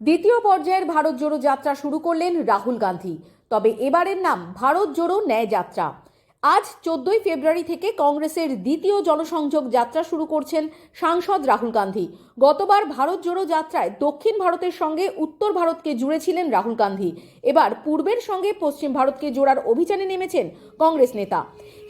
দ্বিতীয় পর্যায়ের ভারত জোড়ো যাত্রা শুরু করলেন রাহুল গান্ধী। তবে এবারের নাম ভারত জোড়ো ন্যায় যাত্রা। আজ চোদ্দই ফেব্রুয়ারি থেকে কংগ্রেসের দ্বিতীয় জনসংযোগ যাত্রা শুরু করছেন সাংসদ রাহুল গান্ধী। গতবার ভারত জোড়ো যাত্রায় দক্ষিণ ভারতের সঙ্গে উত্তর ভারতকে জুড়েছিলেন রাহুল গান্ধী। এবার পূর্বের সঙ্গে পশ্চিম ভারতকে জোড়ার অভিযানে নেমেছেন কংগ্রেস নেতা।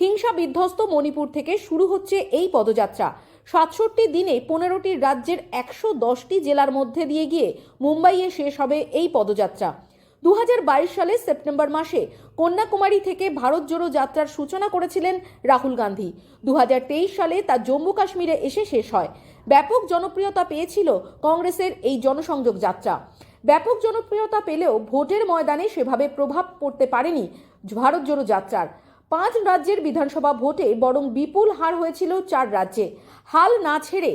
হিংসা বিধ্বস্ত মণিপুর থেকে শুরু হচ্ছে এই পদযাত্রা। সাতষট্টি দিনে পনেরোটি রাজ্যের একশো দশটি জেলার মধ্যে দিয়ে গিয়ে মুম্বাইয়ে শেষ হবে এই পদযাত্রা। দু হাজার বাইশ সালে সেপ্টেম্বর মাসে কন্যাকুমারী থেকে ভারত জোড়ো যাত্রার সূচনা করেছিলেন রাহুল গান্ধী। দু হাজার তেইশ সালে তা জম্মু কাশ্মীরে এসে শেষ হয়। ব্যাপক জনপ্রিয়তা পেয়েছিল কংগ্রেসের এই জনসংযোগ যাত্রা। ব্যাপক জনপ্রিয়তা পেলেও ভোটের ময়দানে সেভাবে প্রভাব পড়তে পারেনি ভারত জোড়ো যাত্রার। পাঁচ রাজ্যের বিধানসভা ভোটে বরং বিপুল হার হয়েছিল চার রাজ্যে। হাল না ছেড়ে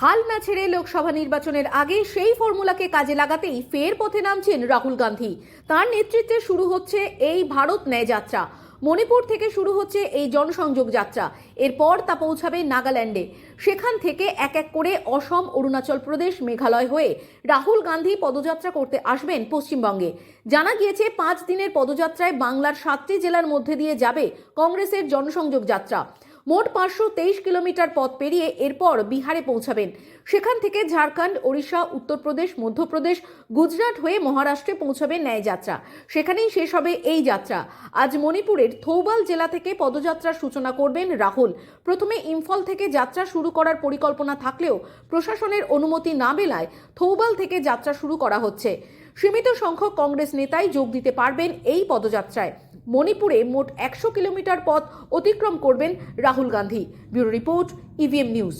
হাল না ছেড়ে লোকসভা নির্বাচনের আগে সেই ফর্মুলাকে কাজে লাগাতেই ফের পথে নামছেন রাহুল গান্ধী। তার নেতৃত্বে শুরু হচ্ছে এই ভারত ন্যায় যাত্রা। মণিপুর থেকে শুরু হচ্ছে এই জনসংযোগ যাত্রা। এরপর তা পৌঁছাবে নাগাল্যান্ডে। সেখান থেকে এক এক করে অসম, অরুণাচল প্রদেশ, মেঘালয় হয়ে রাহুল গান্ধী পদযাত্রা করতে আসবেন পশ্চিমবঙ্গে। জানা গিয়েছে, পাঁচ দিনের পদযাত্রায় বাংলার সাতটি জেলার মধ্যে দিয়ে যাবে কংগ্রেসের জনসংযোগ যাত্রা। মোট পাঁচশো তেইশ কিলোমিটার পথ পেরিয়ে এরপর বিহারে পৌঁছাবেন। সেখান থেকে ঝাড়খণ্ড, ওড়িশা, উত্তরপ্রদেশ, মধ্যপ্রদেশ, গুজরাট হয়ে মহারাষ্ট্রে পৌঁছাবে ন্যায় যাত্রা। সেখানেই শেষ হবে এই যাত্রা। আজ মণিপুরের থৌবাল জেলা থেকে পদযাত্রার সূচনা করবেন রাহুল। প্রথমে ইম্ফল থেকে যাত্রা শুরু করার পরিকল্পনা থাকলেও প্রশাসনের অনুমতি না মেলায় থৌবাল থেকে যাত্রা শুরু করা হচ্ছে। সীমিত সংখ্যক কংগ্রেস নেতাই যোগ দিতে পারবেন এই পদযাত্রায়। মণিপুরে মোট একশো কিলোমিটার পথ অতিক্রম করবেন Rahul Gandhi. Bureau report EVM news